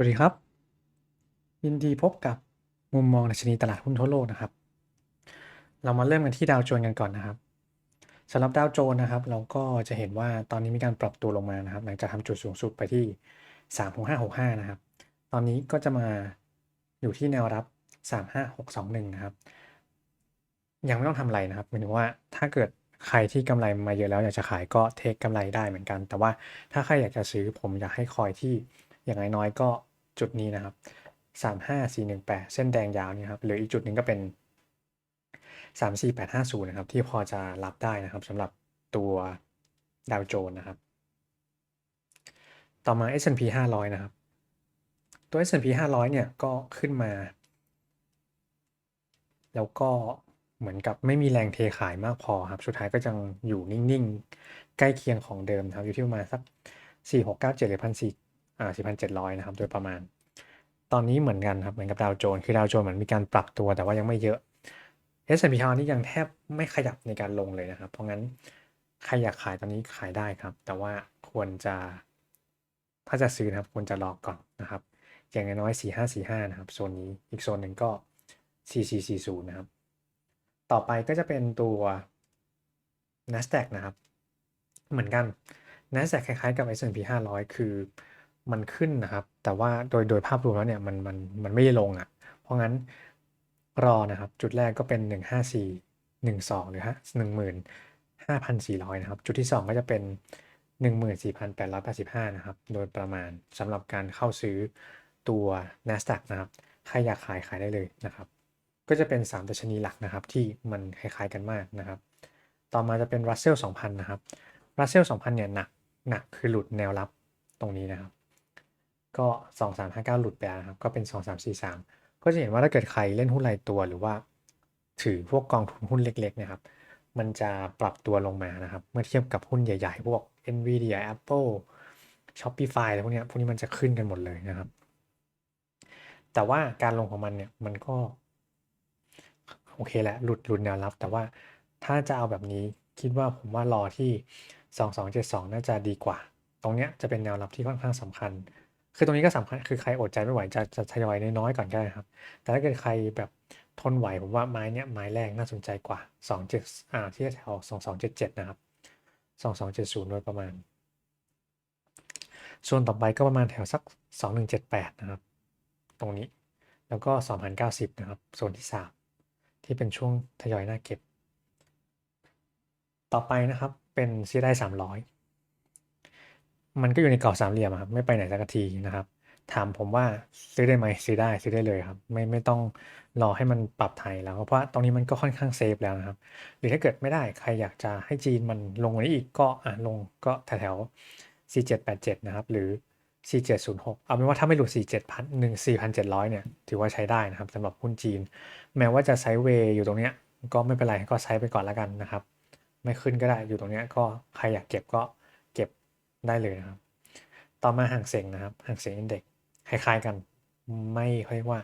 สวัสดีครับ ยินดีพบกับมุมมองดัชนีตลาดหุ้นทั่วโลกนะครับ เรามาเริ่มกันที่ดาวโจนส์กันก่อนนะครับสำหรับดาวโจนส์นะครับ เราก็จะเห็นว่าตอนนี้มีการปรับตัวลงมานะครับ หลังจากทำจุดสูงสุดไปที่ 36565 นะครับ ตอนนี้ก็จะมาอยู่ที่แนวรับ 35621 นะครับ ยังไม่ต้องทำอะไรนะครับหมายถึงว่าถ้าเกิดใครที่กำไรมาเยอะแล้วอยากจะขายก็เทคกำไรได้เหมือนกัน แต่ว่าถ้าใครอยากจะซื้อผมอยากให้คอยที่อย่างน้อยๆก็ จุดนี้นะครับ 35418 เส้นแดงยาวนี่ครับหรืออีกจุดหนึ่งก็เป็น 34850 นะครับ ที่พอจะรับได้นะครับสำหรับตัวดาวโจนส์นะครับ ต่อมา S&P 500 นะครับ ตัว S&P 500 เนี่ยก็ขึ้นมา แล้วก็เหมือนกับไม่มีแรงเทขายมากพอครับ สุดท้ายก็ยังอยู่นิ่ง ๆ ใกล้เคียงของเดิมครับ อยู่ที่ประมาณสัก 4697หรือ1 4 อ่า4,700 นะครับ โดยประมาณ ตอนนี้เหมือนกันครับ เหมือนกับดาวโจนส์คือดาวโจนส์เหมือนมีการปรับตัวแต่ว่ายังไม่เยอะ S&P 500นี่ยังแทบไม่ขยับในการลงเลยนะครับ เพราะงั้นใครอยากขายตอนนี้ขายได้ครับ แต่ว่าควรจะ ถ้าจะซื้อนะครับ ควรจะรอก่อนนะครับ อย่างน้อย 4545 นะครับ โซนนี้ อีกโซนหนึ่งก็ 4440 นะครับ ต่อไปก็จะเป็นตัว NASDAQ นะครับ เหมือนกัน NASDAQ คล้ายๆกับ S&P 500 คือ มันขึ้นนะครับ แต่ว่าโดยโดยภาพรวมแล้วเนี่ยมันมันมันไม่ได้ลงอะ่ะ เพราะงั้นรอนะครับ จุดแรกก็เป็น 154 12 หรือฮะ15,400 นะครับ จุดที่ 2 ก็จะเป็น 14,885 นะครับ โดยประมาณสำหรับการเข้าซื้อตัว NASDAQ นะครับใครอยากขายขายได้เลยนะครับ ก็จะเป็น 3 ดัชนีหลักนะครับที่มันคล้ายๆกันมากนะครับ ต่อมาจะเป็น Russell 2000 นะครับ Russell 2000 เนี่ยหนักหนักคือหลุดแนวรับตรงนี้นะครับ ก็ 2359 หลุดไปแล้วนะครับ ก็เป็น 2343 ก็จะเห็นว่าถ้าเกิดใครเล่นหุ้นรายตัวหรือว่า ถือพวกกองทุนหุ้นเล็กๆนะครับ มันจะปรับตัวลงมานะครับ เมื่อเทียบกับหุ้นใหญ่ ๆ พวก Nvidia Apple Shopify อะไรพวกนี้พวกนี้มันจะขึ้นกันหมดเลยนะครับ แต่ว่าการลงของมันเนี่ยมันก็โอเคแหละหลุดหลุดแนวรับ แต่ว่าถ้าจะเอาแบบนี้คิดว่าผมว่ารอที่ 2272 น่าจะดีกว่า ตรงเนี้ยจะเป็นแนวรับที่ค่อนข้างสำคัญ คือตรงนี้ก็สำคัญคือใครอดใจไม่ไหวจะจะทยอยน้อยๆก่อนก็ได้ครับ แต่ถ้าเกิดใครแบบทนไหวผมว่าไม้เนี้ยไม้แรกน่าสนใจกว่า27อ่าที่แถว2277 นะครับ 2270โดยประมาณ ส่วนต่อไปก็ประมาณแถวสัก 2178 นะครับ ตรงนี้แล้วก็2090 นะครับโซนที่ 3 ที่เป็นช่วงทยอยหน้าเก็บ ต่อไปนะครับเป็นซีได้300 มันก็อยู่ในกรอบสามเหลี่ยมครับไม่ไปไหนสักทีนะครับ ถามผมว่าซื้อได้ไหมซื้อได้ซื้อได้เลยครับ ไม่ไม่ต้องรอให้มันปรับไทยแล้ว เพราะตรงนี้มันก็ค่อนข้างเซฟแล้วนะครับ หรือถ้าเกิดไม่ได้ใครอยากจะให้จีนมันลงกว่านี้อีกก็อะลงก็แถวๆ4787 นะครับ หรือ 4706 เอาเป็นว่าถ้าไม่หลุด 47,000 14,700 เนี่ย ถือว่าใช้ได้นะครับสำหรับหุ้นจีน แม้ว่าจะไซด์เวย์อยู่ตรงเนี้ยก็ไม่เป็นไรก็ไซด์ไปก่อนแล้วกันนะครับ ไม่ขึ้นก็ได้อยู่ตรงเนี้ยก็ใครอยากเก็บก็เก็บ ได้เลยนะครับ ต่อมาห่างเสียงนะครับ ห่างเสียงอินเด็กคล้ายๆกัน ไม่เขาเรียว่า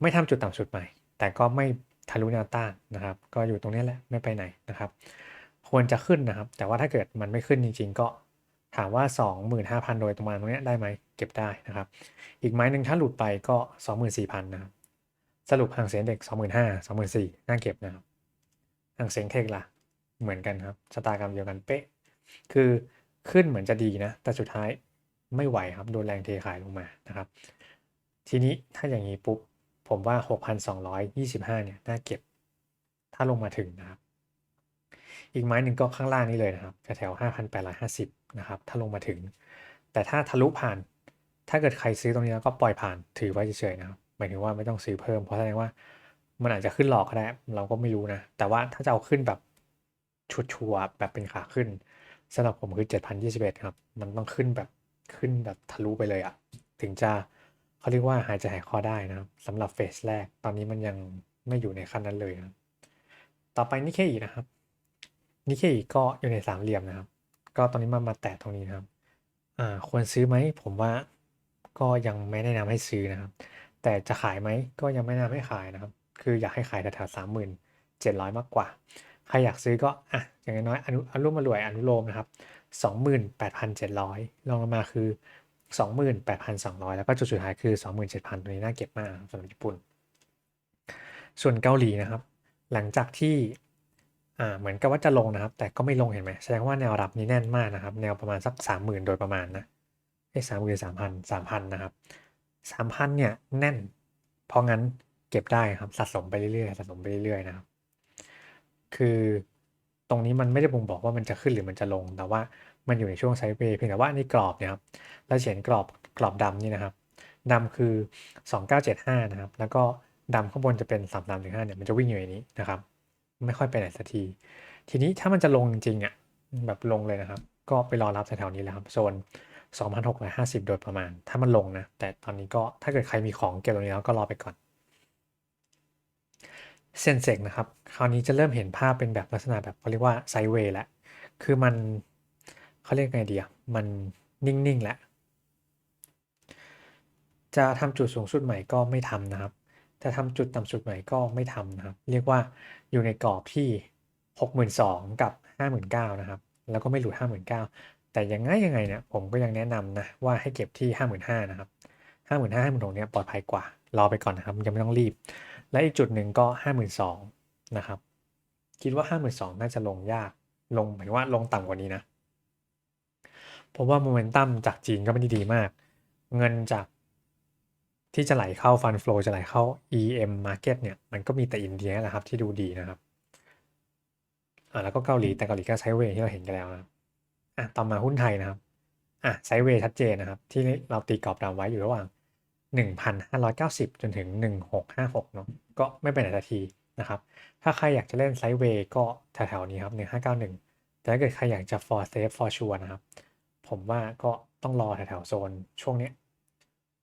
ไม่ทำจุดต่ำสุดใหม่ แต่ก็ไม่ทะลุแนวต้านนะครับ ก็อยู่ตรงนี้แหละ ไม่ไปไหนนะครับ ควรจะขึ้นนะครับ แต่ว่าถ้าเกิดมันไม่ขึ้นจริง ๆ ก็ถามว่า 25,000 โดยประมาณตรงนี้ได้ไหมเก็บได้นะครับ อีกไม้หนึ่งถ้าหลุดไปก็ 24,000 นะครับ สรุปห่างเสียงเด็ก 25,000 24,000 น่าเก็บนะครับห่างเสียงเทคล่ะ เหมือนกันครับชะตากรรมเดียวกันเป๊ะ คือ ขึ้นเหมือนจะดีนะ แต่สุดท้ายไม่ไหวครับ โดนแรงเทขายลงมานะครับ ทีนี้ถ้าอย่างนี้ปุ๊บ ผมว่า 6,225 เนี่ย น่าเก็บ ถ้าลงมาถึงนะครับ อีกไม้หนึ่งก็ข้างล่างนี้เลยนะครับ แถว5,850 นะครับ ถ้าลงมาถึง แต่ถ้าทะลุผ่าน ถ้าเกิดใครซื้อตรงนี้แล้วก็ปล่อยผ่าน ถือไว้เฉยๆนะครับ หมายถึงว่าไม่ต้องซื้อเพิ่ม เพราะแสดงว่ามันอาจจะขึ้นหลอกก็ได้ เราก็ไม่รู้นะ แต่ว่าถ้าจะเอาขึ้นแบบชัวร์ๆแบบเป็นขาขึ้น สำหรับผมคือ7,021 ครับ มันต้องขึ้นแบบขึ้นแบบทะลุไปเลยอะถึงจะเขาเรียกว่าหายใจหายคอได้นะครับสำหรับเฟสแรกตอนนี้มันยังไม่อยู่ในขั้นนั้นเลยนะต่อไปนิเคอีนะครับนิเคอีก็อยู่ในสามเหลี่ยมนะครับ ก็ตอนนี้มามาแตะตรงนี้นะครับอ่าควรซื้อไหมผมว่าก็ยังไม่แนะนำให้ซื้อนะครับ แต่จะขายไหมก็ยังไม่แนะนำให้ขายนะครับ คืออยากให้ขายแถวๆสามหมื่นเจ็ดร้อยมากกว่า ใครอยากซื้อก็อะอย่างน้อยอนุอนุมารวยอนุโลมนะครับ28,700ลองลงมาคือ 28,200 แล้วก็จุดสุดท้ายคือ 27,000 ตัวนี้น่าเก็บมากสำหรับญี่ปุ่น ส่วนเกาหลีนะครับ หลังจากที่อ่าเหมือนกับว่าจะลงนะครับ แต่ก็ไม่ลงเห็นไหมแสดงว่าแนวรับนี้แน่นมากนะครับ แนวประมาณสัก 30,000 โดยประมาณนะไอ้สามหมื่นสามพันสามพันนะครับสามพันเนี่ยแน่น เพราะงั้นเก็บได้ครับสะสมไปเรื่อยๆสะสมไปเรื่อยๆนะครับ คือตรงนี้มันไม่ได้บ่งบอกว่ามันจะขึ้นหรือมันจะลง แต่ว่ามันอยู่ในช่วงไซด์เวย์เพียงแต่ว่านี่กรอบเนี่ยครับแล้วเขียนกรอบกรอบดำนี่นะครับดำคือ 2975 นะครับ แล้วก็ดำข้างบนจะเป็น 3315เนี่ยมันจะวิ่งอยู่ในนี้นะครับ ไม่ค่อยไปไหนสักที ทีนี้ถ้ามันจะลงจริงๆอะแบบลงเลยนะครับ ก็ไปรอรับแถวๆนี้แหละครับโซน2,650 โดยประมาณ ถ้ามันลงนะ แต่ตอนนี้ก็ถ้าเกิดใครมีของเก็บตรงนี้แล้วก็รอไปก่อน เซนเซกนะครับ คราวนี้จะเริ่มเห็นภาพเป็นแบบลักษณะแบบเขาเรียกว่าไซเวย์แหล้วคือมันเขาเรียกไงดีอะ มันนิ่งๆแหล้วจะทำจุดสูงสุดใหม่ก็ไม่ทำนะครับ จะทำจุดต่ำสุดใหม่ก็ไม่ทำนะครับ เรียกว่าอยู่ในกรอบที่ 62,000กับ 59,000นะครับ แล้วก็ไม่หลุด59,000 แต่ยังไงยังไงเนี่ยผมก็ยังแนะนำนะว่าให้เก็บที่ 55,000นะครับ 55,000 56,000เนี่ยปลอดภัยกว่า รอไปก่อนนะครับยังไม่ต้องรีบ และอีกจุดหนึ่งก็ 52,000นะครับ คิดว่า 52,000 น่าจะลงยาก ลงหมายว่าลงต่ำกว่านี้นะ เพราะว่าโมเมนตัมจากจีนก็ไม่ได้ดีมาก เงินจากที่จะไหลเข้าฟันฟลอจะไหลเข้า EM Market เนี่ย มันก็มีแต่อินเดียแหละครับที่ดูดีนะครับ อ่าแล้วก็เกาหลีแต่เกาหลีก็ไซด์เวย์ที่เราเห็นกันแล้วนะอะต่อมาหุ้นไทยนะครับ อะไซเวย์ชัดเจนนะครับ ที่เราตีกรอบดำไว้อยู่ระหว่าง 1,590 จนถึง 1,656 เนาะก็ไม่ไปไหนสักทีนะครับ ถ้าใครอยากจะเล่นไซด์เวย์ก็แถวๆนี้ครับ 1591 แต่ถ้าเกิดใครอยากจะ for safe for sure นะครับ ผมว่าก็ต้องรอแถวๆโซนช่วงเนี้ย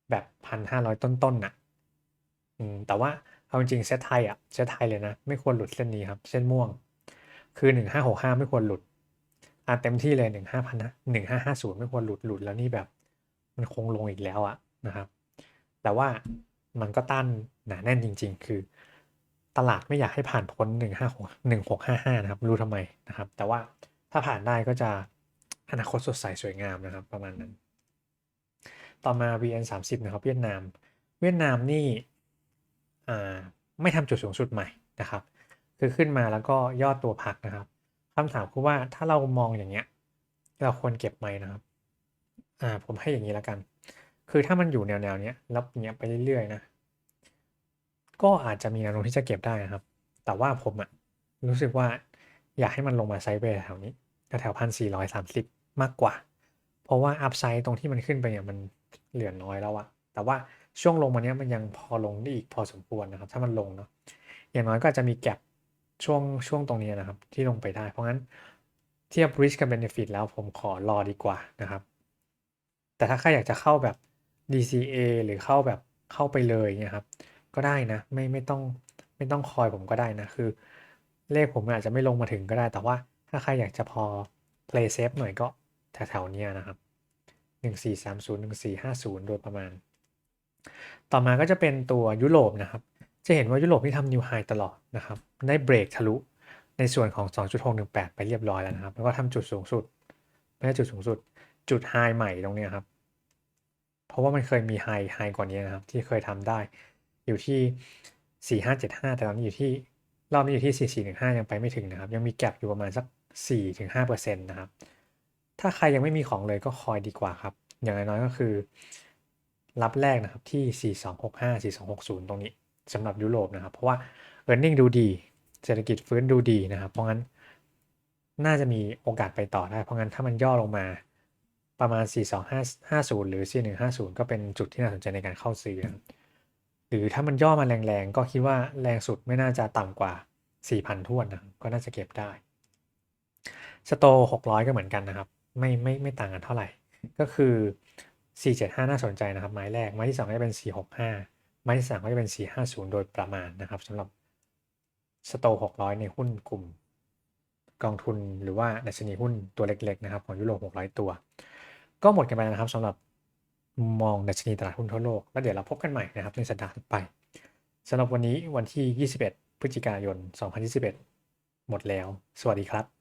แบบพันห้าร้อยต้นๆน่ะแต่ว่าเอาจริงเซตไทยอะเซตไทยเลยนะ ไม่ควรหลุดเส้นนี้ครับ เส้นม่วง คือหนึ่งห้าหกห้าไม่ควรหลุดอะเต็มที่เลยหนึ่งห้าพันะหนึ่งห้าห้าศูนย์ไม่ควรหลุดหลุดแล้วนี่แบบ มันคงลงอีกแล้วอะนะครับ แต่ว่ามันก็ต้านหนาแน่นจริง ๆ คือ ตลาดไม่อยากให้ผ่านพ้นหนึ่งห้าหกหนึ่งหกห้าห้านะครับ รู้ทำไมนะครับ แต่ว่าถ้าผ่านได้ก็จะอนาคตสดใสสวยงามนะครับ ประมาณนั้น ต่อมา VN 30นะครับเวียดนาม เวียดนามนี่ไม่ทำจุดสูงสุดใหม่นะครับ คือขึ้นมาแล้วก็ยอดตัวพักนะครับคำถามคือว่าถ้าเรามองอย่างเงี้ย เราควรเก็บไหมนะครับ อ่า ผมให้อย่างนี้แล้วกัน คือถ้ามันอยู่แนวแนวเนี้ยแล้วเนี้ยไปเรื่อยๆนะ ก็อาจจะมีแนวโน้มที่จะเก็บได้นะครับ แต่ว่าผมอะรู้สึกว่าอยากให้มันลงมาไซด์เวย์แถวนี้แถวพันสี่ร้อยสามสิบมากกว่า เพราะว่าอัพไซด์ตรงที่มันขึ้นไปเนี่ยมันเหลือน้อยแล้วอะแต่ว่าช่วงลงมาเนี้ยมันยังพอลงได้อีกพอสมควรนะครับ ถ้ามันลงเนาะอย่างน้อยก็จะมีแก็บช่วงช่วงตรงนี้นะครับ ที่ลงไปได้ เพราะงั้นเทียบ risk กับ benefit แล้วผมขอรอดีกว่านะครับ แต่ถ้าใครอยากจะเข้าแบบ DCA หรือเข้าแบบเข้าไปเลยเนี่ยครับ ก็ได้นะ ไม่ไม่ต้องไม่ต้องคอยผมก็ได้นะ คือ เลขผมอาจจะไม่ลงมาถึงก็ได้ แต่ว่าถ้าใครอยากจะพอ play safe หน่อยก็แถวๆเนี้ยนะครับ 1430 1450 โดยประมาณ ต่อมาก็จะเป็นตัวยุโรปนะครับ จะเห็นว่ายุโรปที่ทำนิวไฮตลอดนะครับ ได้เบรกทะลุในส่วนของ 2.618 ไปเรียบร้อยแล้วนะครับ แล้วก็ทำจุดสูงสุด ไม่ใช่จุดสูงสุด จุดไฮใหม่ตรงนี้ครับ เพราะว่ามันเคยมีไฮไฮกว่านี้นะครับ ที่เคยทำได้ อยู่ที่ 4575 แต่ตอนนี้อยู่ที่รอบนี้อยู่ที่ 4415 ยังไปไม่ถึงนะครับ ยังมีแก็บอยู่ประมาณสัก 4-5%นะครับ ถ้าใครยังไม่มีของเลยก็คอยดีกว่าครับ อย่างน้อยก็คือ รับแรกนะครับที่ 4265 4260 ตรงนี้สำหรับยุโรปนะครับ เพราะว่า e a r n i n g ดูดี เศรษฐกิจฟื้นดูดีนะครับ เพราะงั้นน่าจะมีโอกาสไปต่อได้ เพราะงั้นถ้ามันย่อลงมา ประมาณ 42550 หรือ 4150 ก็เป็นจุดที่น่าสนใจในการเข้าซื้อหรือถ้ามันย่อมาแรงๆ ก็คิดว่าแรงสุดไม่น่าจะต่ำกว่า 4,000ท้วนนะก็น่าจะเก็บได้สโต600 ก็เหมือนกันนะครับ ไม่ไม่ไม่ต่างกันเท่าไหร่ ก็คือ 475 น่าสนใจนะครับไม้แรกไม้ที่2ก็จะเป็น 465 ไม้ที่3ก็จะเป็น 450 โดยประมาณนะครับสำหรับสโต600 ในหุ้นกลุ่มกองทุนหรือว่าดัชนีหุ้นตัวเล็กๆนะครับของยุโรป 600 ตัว ก็หมดกันไปนะครับสำหรับมองดัชนีตลาดหุ้นทั่วโลก แล้วเดี๋ยวเราพบกันใหม่นะครับในสัปดาห์ถัดไปสำหรับวันนี้วันที่ 21 พฤศจิกายน 2021 หมดแล้ว สวัสดีครับ